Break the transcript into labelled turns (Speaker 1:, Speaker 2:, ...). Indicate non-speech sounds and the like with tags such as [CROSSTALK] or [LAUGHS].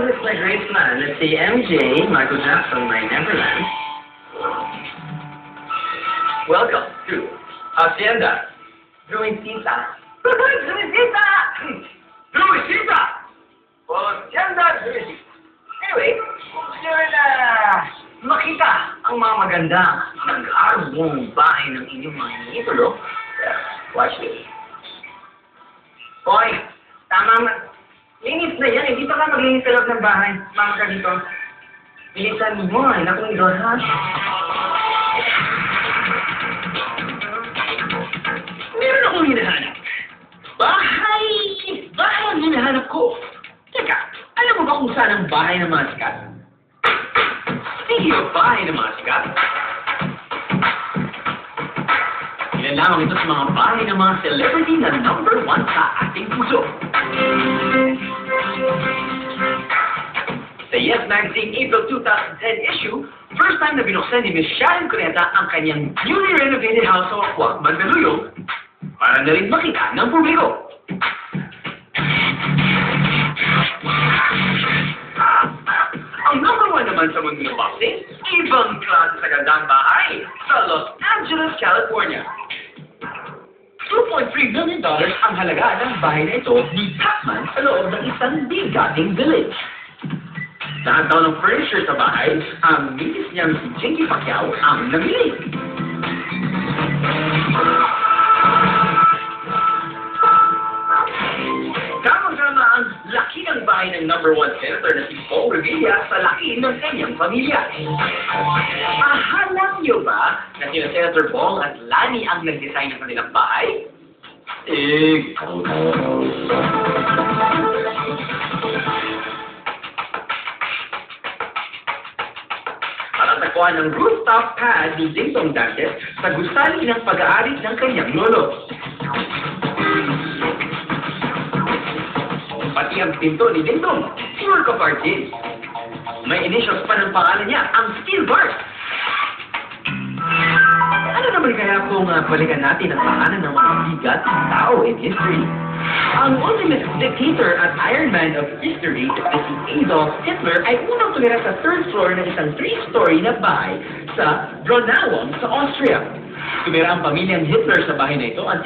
Speaker 1: Oh, this is a great fun. It's the MJ, Michael Jackson, by Neverland. Welcome to Hacienda. Doing pizza. [LAUGHS] Doing pizza! [CLEARS THROAT] Doing pizza! Hacienda Doing Anyway, yun uh, na makita ang mga maganda ng karbong bahay ng inyong mga iniitulo. Watch me. Hoy, tama Linis na yan. Hindi pa ka maglinis sa loob ng bahay. Mama ka dito. Bilisan mo. Ay, naku, doon, ha? Meron akong hinahanap. Bahay! Bahay ang hinahanap ko. Teka, alam mo ba kung saan ang bahay ng mga sikat? Speaking of bahay ng mga sikat, ilan lamang ito sa mga bahay ng mga celebrity na number one sa ating puso. Yes Magazine April 2010 issue, first time na binuksan ni Miss Sharon Cuneta ang kanyang newly renovated house sa Wakwak, Mandaluyong para na rin makita ng publiko. Ang number one naman sa mundo ng boxing, ibang klase sa gandang bahay sa Los Angeles, California. 2.3 million dollars ang halaga ng bahay na ito ni Pacman sa loob ng isang bigating village. Lahat daw ng furniture sa bahay, ang misis niyang si Jinky Pacquiao ang namili. Kamang-kama ang laki ng bahay ng number one senator na si Paul Revilla sa laki ng kanyang pamilya. Ahalang niyo ba na sina Senator Bong at Lani ang nag-design ng kanilang bahay? Eh, Matatagpuan ng rooftop pad ni Dingdong Dantes sa gustali ng pag-aari ng kanyang lolo. Pati ang pinto ni Dingdong, work of art din. May initials pa ng pangalan niya, ang Steel Bart. Ano naman kaya kung uh, balikan natin ang pangalan ng mga bigating tao in history? Ang ultimate dictator at Iron Man of history na si Adolf Hitler ay unang tumira sa third floor ng isang three-story na bahay sa Braunau sa Austria. Tumira ang pamilyang Hitler sa bahay na ito at